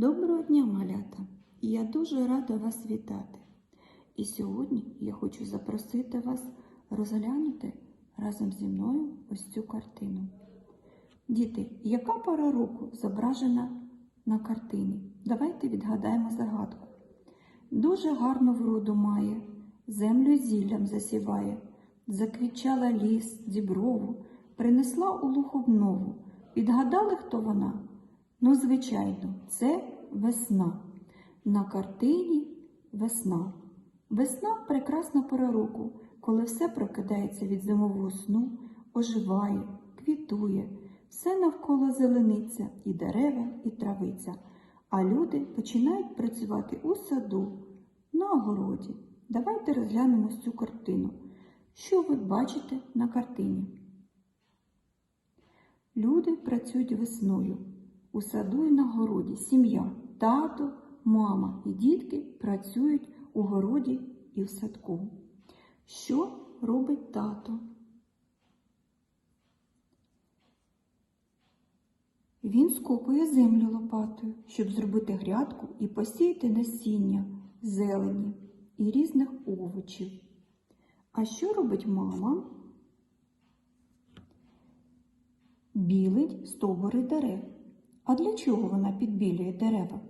Доброго дня, малята! Я дуже рада вас вітати. І сьогодні я хочу запросити вас розглянути разом зі мною ось цю картину. Діти, яка пора року зображена на картині? Давайте відгадаємо загадку. Дуже гарну вроду має, землю зіллям засіває, заквітчала ліс, діброву, принесла у луг обнову. Відгадали, хто вона? Ну, звичайно, це весна. На картині весна. Весна прекрасна пора року, коли все прокидається від зимового сну, оживає, квітує, все навколо зелениться, і дерева, і травиця. А люди починають працювати у саду, на огороді. Давайте розглянемо цю картину. Що ви бачите на картині? Люди працюють весною. У саду і на городі сім'я, тато, мама і дітки працюють у городі і в садку. Що робить тато? Він скопує землю лопатою, щоб зробити грядку і посіяти насіння, зелені і різних овочів. А що робить мама? Білить стовбури дерев. А для чого вона підбілює дерева?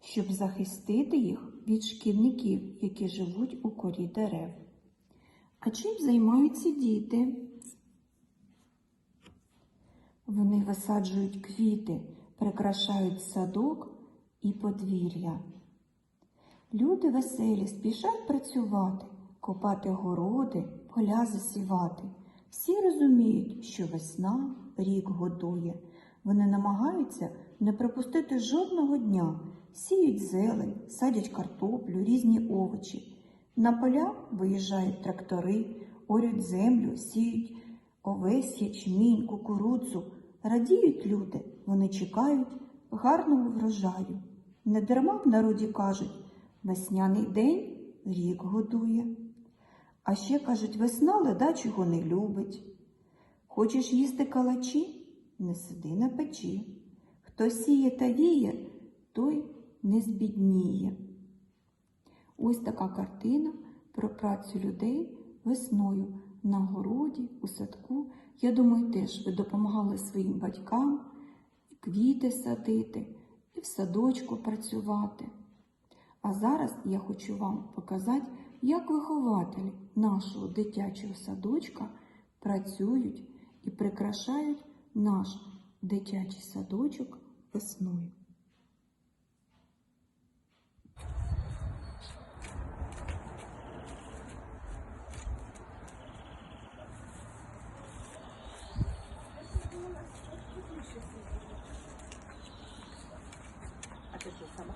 Щоб захистити їх від шкідників, які живуть у корі дерев. А чим займаються діти? Вони висаджують квіти, прикрашають садок і подвір'я. Люди веселі спішать працювати, копати городи, поля засівати. Всі розуміють, що весна рік годує. Вони намагаються не пропустити жодного дня, сіють зелень, садять картоплю, різні овочі. На поля виїжджають трактори, орють землю, сіють овес, ячмінь, кукурудзу. Радіють люди, вони чекають гарного врожаю. Не дарма в народі кажуть, весняний день рік годує. А ще кажуть, весна ледачого не любить. Хочеш їсти калачі? Не сиди на печі. Хто сіє та віє, той не збідніє. Ось така картина про працю людей весною на городі, у садку. Я думаю, теж ви допомагали своїм батькам квіти садити, і в садочку працювати. А зараз я хочу вам показати, як вихователі нашого дитячого садочка працюють і прикрашають наш дитячий садочок весною. А ти що сама?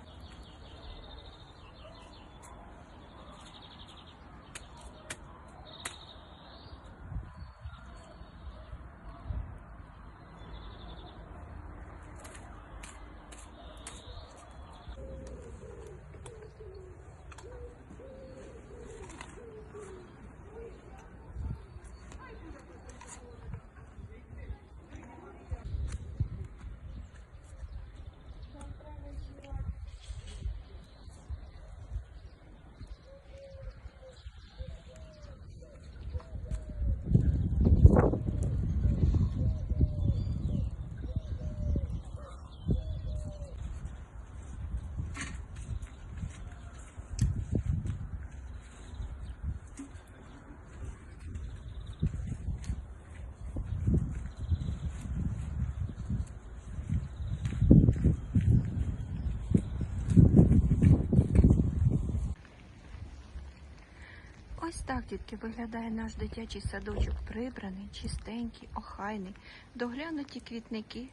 Ось так, дітки, виглядає наш дитячий садочок прибраний, чистенький, охайний, доглянуті квітники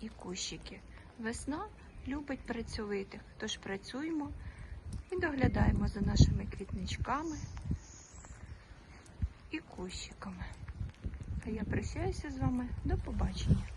і кущики. Весна любить працьовитих, тож працюємо і доглядаємо за нашими квітничками і кущиками. А я прощаюся з вами. До побачення.